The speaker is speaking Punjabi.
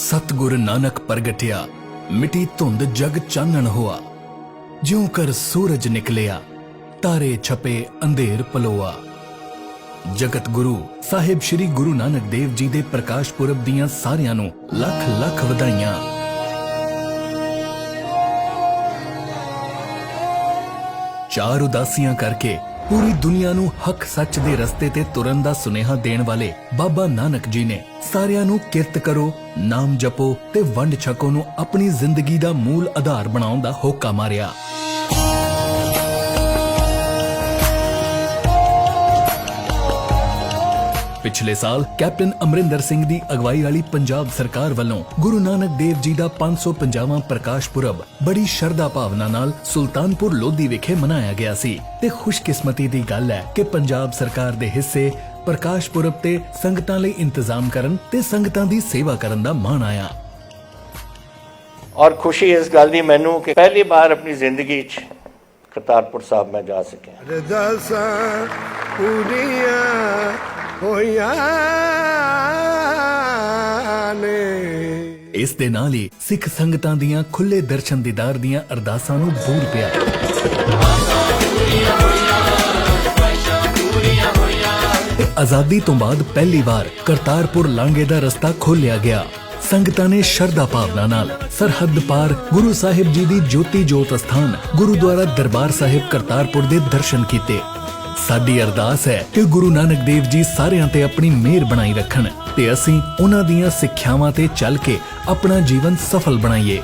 ਸਤਗੁਰ ਨਾਨਕ ਪ੍ਰਗਟਿਆ, ਮਿਟੀ ਧੁੰਦ ਜਗ ਚਾਨਣ ਹੋਆ। ਜਿਉ ਕਰ ਸੂਰਜ ਨਿਕਲਿਆ, ਤਾਰੇ ਛਪੇ ਅੰਧੇਰ ਪਲੋਆ। ਜਗਤ ਗੁਰੂ, ਸਾਹਿਬ ਸ੍ਰੀ ਗੁਰੂ ਨਾਨਕ ਦੇਵ ਜੀ ਦੇ ਪ੍ਰਕਾਸ਼ ਪੁਰਬ ਦੀਆਂ ਸਾਰਿਆਂ ਨੂੰ ਲੱਖ ਲੱਖ ਵਧਾਈਆਂ। ਚਾਰ ਉਦਾਸੀਆਂ ਕਰਕੇ ਪੂਰੀ ਦੁਨੀਆ ਨੂੰ ਹੱਕ ਸੱਚ ਦੇ ਰਸਤੇ ਤੇ ਤੁਰਨ ਦਾ ਸੁਨੇਹਾ ਦੇਣ ਵਾਲੇ ਬਾਬਾ ਨਾਨਕ ਜੀ ਨੇ ਸਾਰਿਆਂ ਨੂੰ ਕਿਰਤ ਕਰੋ, ਨਾਮ ਜਪੋ ਤੇ ਵੰਡ ਛਕੋ ਨੂੰ ਆਪਣੀ ਜ਼ਿੰਦਗੀ ਦਾ ਮੂਲ ਆਧਾਰ ਬਣਾਉਣ ਦਾ ਹੋਕਾ ਮਾਰਿਆ। ਪਿਛਲੇ ਸਾਲ ਕੈਪਟਨ ਅਮਰਿੰਦਰ ਸਿੰਘ ਦੀ ਅਗਵਾਈ ਵਾਲੀ ਪੰਜਾਬ ਸਰਕਾਰ ਵੱਲੋਂ ਗੁਰੂ ਨਾਨਕ ਦੇਵ ਜੀ ਦਾ 550ਵਾਂ ਪ੍ਰਕਾਸ਼ ਪੁਰਬ ਬੜੀ ਸ਼ਰਧਾ ਭਾਵਨਾ ਨਾਲ ਸੁਲਤਾਨਪੁਰ ਲੋਧੀ ਵਿਖੇ ਮਨਾਇਆ ਗਿਆ ਸੀ ਤੇ ਖੁਸ਼ਕਿਸਮਤੀ ਦੀ ਗੱਲ ਹੈ ਕਿ ਪੰਜਾਬ ਸਰਕਾਰ ਦੇ ਹਿੱਸੇ ਪ੍ਰਕਾਸ਼ ਪੁਰਬ ਤੇ ਸੰਗਤਾਂ ਲਈ ਇੰਤਜ਼ਾਮ ਕਰਨ ਤੇ ਸੰਗਤਾਂ ਦੀ ਸੇਵਾ ਕਰਨ ਦਾ ਮਾਣ ਆਇਆ। ਔਰ ਖੁਸ਼ੀ ਇਸ ਗੱਲ ਦੀ ਮੈਨੂੰ ਕਿ ਪਹਿਲੀ ਵਾਰ ਆਪਣੀ ਜ਼ਿੰਦਗੀ 'ਚ ਕਰਤਾਰਪੁਰ ਸਾਹਿਬ ਮੈਂ ਜਾ ਸਕਿਆ। ਅਰਦਾਸਾਂ ਪੂਰੀਆਂ ਹੋਈਆਂ ਨੇ ਇਸ ਦੇ ਨਾਲ ਹੀ ਸਿੱਖ ਸੰਗਤਾਂ ਦੀਆਂ ਖੁੱਲੇ ਦਰਸ਼ਨ ਦੀਦਾਰ ਦੀਆਂ ਅਰਦਾਸਾਂ ਨੂੰ ਬੂਰ ਪਿਆ। ਆਜ਼ਾਦੀ ਤੋਂ ਬਾਅਦ ਪਹਿਲੀ ਵਾਰ ਕਰਤਾਰਪੁਰ ਲਾਂਘੇ ਦਾ ਰਸਤਾ ਖੋਲ੍ਹਿਆ ਗਿਆ। ਸੰਗਤਾਂ ਨੇ ਸ਼ਰਧਾ ਭਾਵਨਾ ਨਾਲ ਸਰਹੱਦ ਪਾਰ ਗੁਰੂ ਸਾਹਿਬ ਜੀ ਦੀ ਜੋਤੀ ਜੋਤ ਸਥਾਨ, ਗੁਰੂਦੁਆਰਾ ਦਰਬਾਰ ਸਾਹਿਬ ਕਰਤਾਰਪੁਰ ਦੇ ਦਰਸ਼ਨ ਕੀਤੇ। ਸਾਡੀ ਅਰਦਾਸ ਹੈ ਕਿ ਗੁਰੂ ਨਾਨਕ ਦੇਵ ਜੀ ਸਾਰਿਆਂ ਤੇ ਆਪਣੀ ਮਿਹਰ ਬਣਾਈ ਰੱਖਣ ਤੇ ਅਸੀਂ ਉਹਨਾਂ ਦੀਆਂ ਸਿੱਖਿਆਵਾਂ ਤੇ ਚੱਲ ਕੇ ਆਪਣਾ ਜੀਵਨ ਸਫਲ ਬਣਾਈਏ।